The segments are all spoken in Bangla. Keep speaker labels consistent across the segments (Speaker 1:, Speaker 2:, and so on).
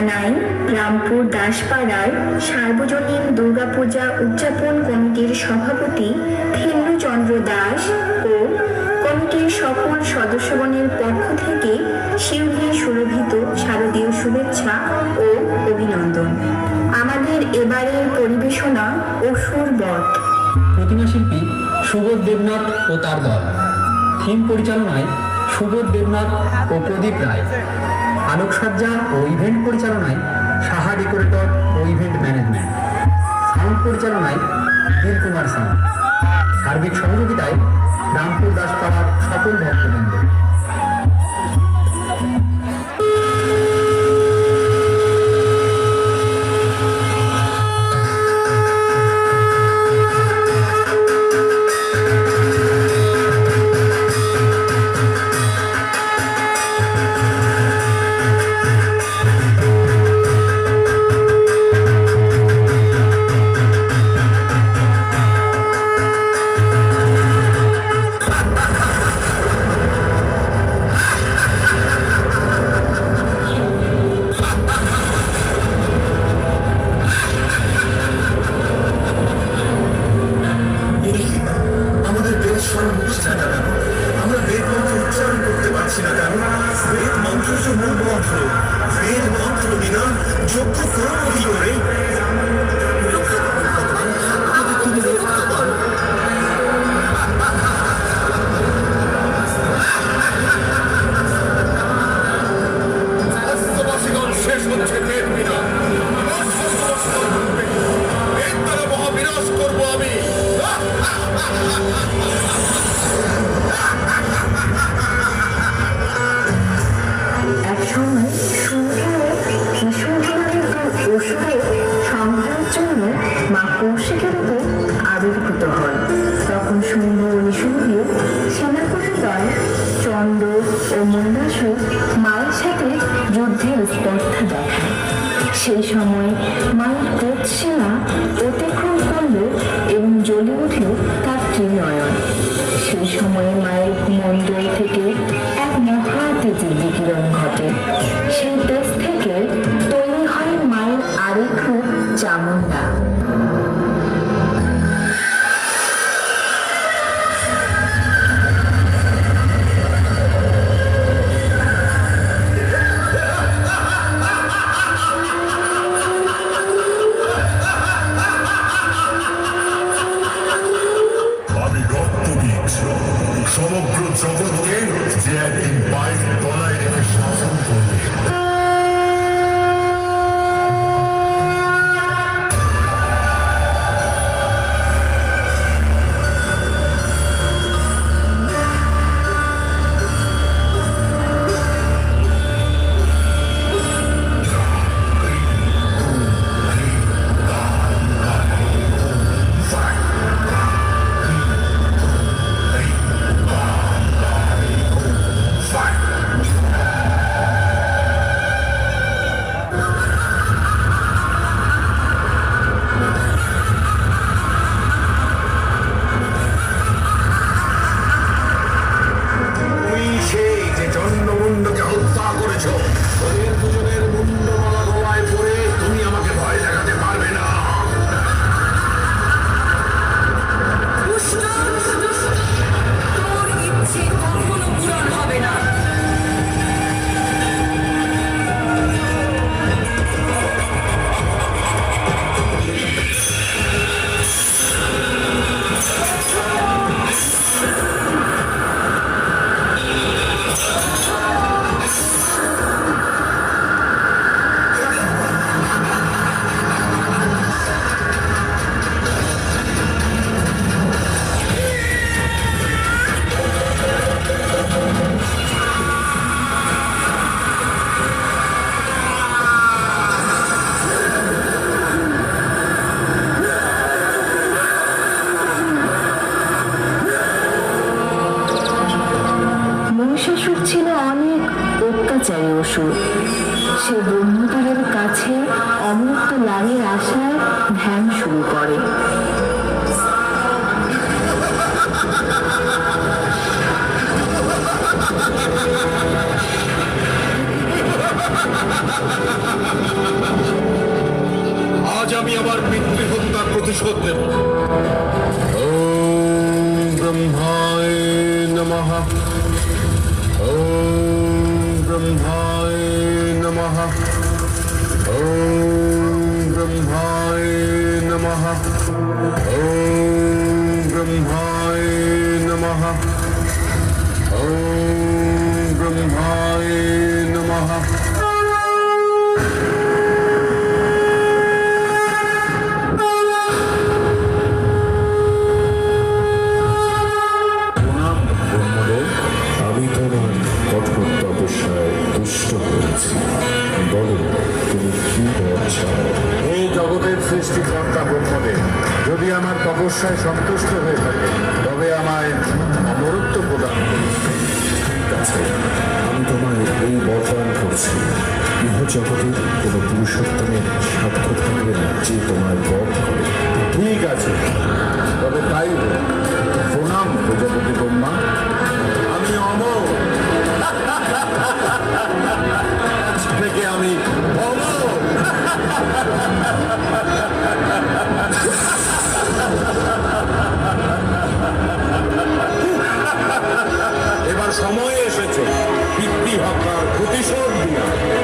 Speaker 1: জানাই রামপুর দাসপাড়ার সার্বজনীন দুর্গাপূজা উদযাপন কমিটির সভাপতি থিল্লুচন্দ্র দাস ও কমিটির সকল সদস্যগণের পক্ষ থেকে শিউলি সুরভিত শারদীয় শুভেচ্ছা ও অভিনন্দন। আমাদের এবারের পরিবেশনা অসুর বধ।
Speaker 2: প্রতিমা শিল্পী সুবোধ দেবনাথ ও তার দল। থিম পরিচালনায় সুবোধ দেবনাথ ও প্রদীপ রায়। আলোকসজ্জা ও ইভেন্ট পরিচালনায় সাহা ডেকোরেটর ও ইভেন্ট ম্যানেজমেন্ট। সাউন্ড পরিচালনায় দিল কুমার সিং সার্বিক সহযোগিতায় রামপুর দাসপাড়ার সকল ভক্তবৃন্দ।
Speaker 1: Are you ready? জ্বলে উঠল, তার ত্রিনয়ন। সেই সময়ে মায়ের মন্দির থেকে এক মহা তেজের বিকিরণ ঘটে। সেই তেজ থেকে তৈরি হয় মায়ের আরেক রূপ চামুন্ডা
Speaker 3: সৃষ্টিকর্তা ব্রহ্মদেব যদি আমার তপস্যায় সন্তুষ্ট হয়ে থাকে তবে আমায় অমরত্ব প্রদান
Speaker 4: ঠিক আছে আমি তোমায় এই বরদান করছি। ইহ জগতের কোনো পুরুষোত্তমের সাধ্য থাকবে না যে তোমার বধ করে।
Speaker 3: ঠিক আছে তবে তাই। প্রণাম প্রজাপতি ব্রহ্মা। আমি অমর। থেকে আমি অমর। এবার সময় এসেছে। পিতৃ হত্যার প্রতিশোধ দিয়া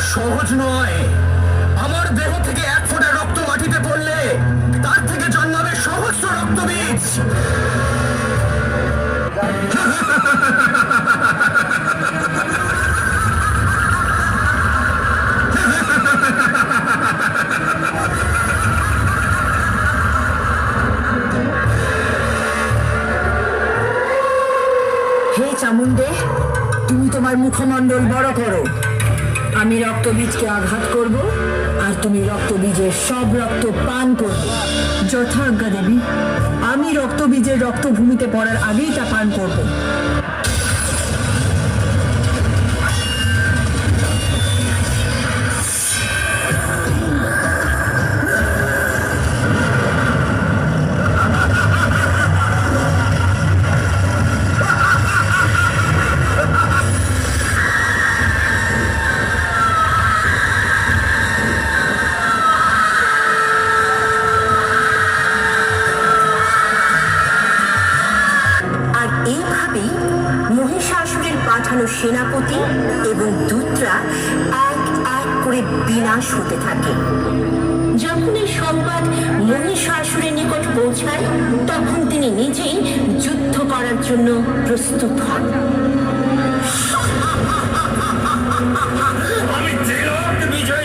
Speaker 3: সহজ নয়। আমার দেহ থেকে এক ফোঁটা রক্ত মাটিতে পড়লে তার থেকে জন্মাবে সহস্র রক্তবীজ।
Speaker 5: হে চামুণ্ডে, তুমি তোমার মুখমণ্ডল বড় করো। আমি রক্তবীজকে আঘাত করব আর তুমি রক্তবীজের সব রক্ত পান করবে। যথাজ্ঞা দেবী, আমি রক্তবীজের রক্তভূমিতে পড়ার আগেই তা পান করব। পাঠানো সেনাপতি এবং দূতরা এক এক করে বিনাশ হতে থাকে। যখন এই সংবাদ মহিষাসুরের নিকট পৌঁছায়, তখন তিনি নিজেই যুদ্ধ করার জন্য প্রস্তুত হন।
Speaker 6: আমি বিজয়